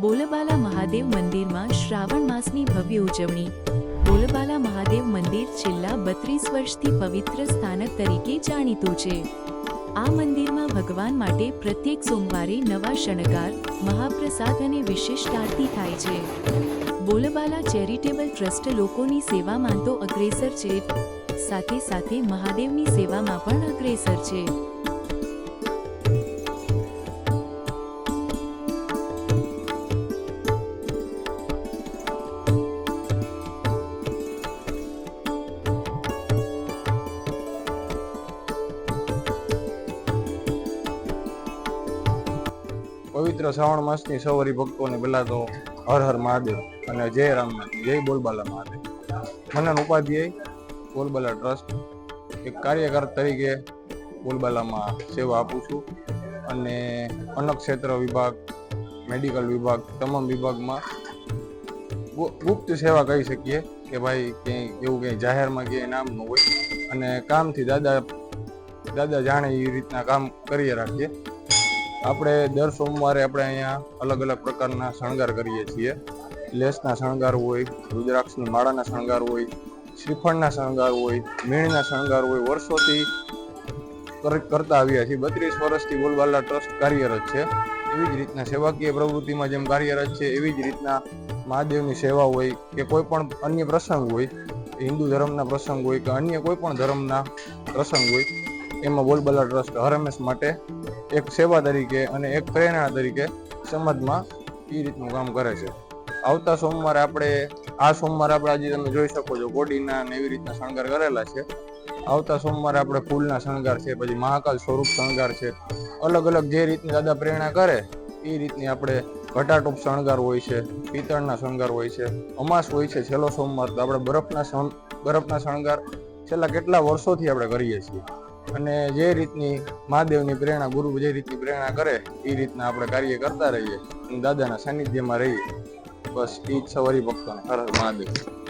બોલબાલા મહાદેવ મંદિરમાં શ્રાવણ માસની ભવ્ય ઉજવણી. બોલબાલા મહાદેવ મંદિર છેલ્લા બત્રીસ વર્ષથી પવિત્ર સ્થાનક તરીકે જાણીતું છે. આ મંદિરમાં ભગવાન માટે પ્રત્યેક સોમવારે નવા શણગાર, મહાપ્રસાદ અને વિશિષ્ટ આરતી થાય છે. બોલબાલા ચેરિટેબલ ટ્રસ્ટ લોકોની સેવામાં તો અગ્રેસર છે. સાથે સાથે મહાદેવની સેવામાં પણ અગ્રેસર છે. પવિત્ર શ્રાવણ માસની સવારી ભક્તોને પહેલા તો હર હર મહાદેવ અને જય રામનાથ જય બોલબાલા મહાદેવ. મનન ઉપાધ્યાય, બોલબાલા ટ્રસ્ટ, એક કાર્યકર તરીકે બોલબાલામાં સેવા આપું છું અને ક્ષેત્ર વિભાગ, મેડિકલ વિભાગ, તમામ વિભાગમાં ગુપ્ત સેવા કહી શકીએ કે ભાઈ ક્યાંય એવું કંઈ જાહેરમાં ક્યાંય નામ ન હોય અને કામથી દાદા દાદા જાણે એ રીતના કામ કરીએ રાખીએ. આપણે દર સોમવારે આપણે અહીંયા અલગ અલગ પ્રકારના શણગાર કરીએ છીએ. લેસના શણગાર હોય, રુદ્રાક્ષની માળાના શણગાર હોય, શ્રીફળના શણગાર હોય, મીણના શણગાર હોય, વર્ષોથી કર- કરતા આવ્યા છીએ. બત્રીસ વર્ષથી બોલબાલા ટ્રસ્ટ કાર્યરત છે. એવી જ રીતના સેવાકીય પ્રવૃત્તિમાં જેમ કાર્યરત છે, એવી જ રીતના મહાદેવની સેવા હોય કે કોઈ પણ અન્ય પ્રસંગ હોય, હિન્દુ ધર્મના પ્રસંગ હોય કે અન્ય કોઈ પણ ધર્મના પ્રસંગ હોય, એમાં બોલબાલા ટ્રસ્ટ હરમેશ માટે એક સેવા તરીકે અને એક પ્રેરણા તરીકે સમાજમાં એ રીતનું કામ કરે છે. આવતા સોમવારે આપણે, આ સોમવારે આપણે આજે તમે જોઈ શકો છો કોડીના ને એવી રીતના શણગાર કરેલા છે. આવતા સોમવારે આપણે ફૂલના શણગાર છે, પછી મહાકાલ સ્વરૂપ શણગાર છે. અલગ અલગ જે રીતની દાદા પ્રેરણા કરે એ રીતની આપણે ઘટાટોપ શણગાર હોય છે, પિત્તળના શણગાર હોય છે, અમાસ હોય છે છેલ્લો સોમવાર તો આપણે બરફના શણ, બરફના શણગાર છેલ્લા કેટલા વર્ષોથી આપણે કરીએ છીએ. અને જે રીતની મહાદેવની પ્રેરણા ગુરુ જે રીતની પ્રેરણા કરે, એ રીતના આપણે કાર્ય કરતા રહીએ અને દાદાના સાનિધ્યમાં રહીએ. બસ એ જ સવારી ભક્તોને. હર મહાદેવ.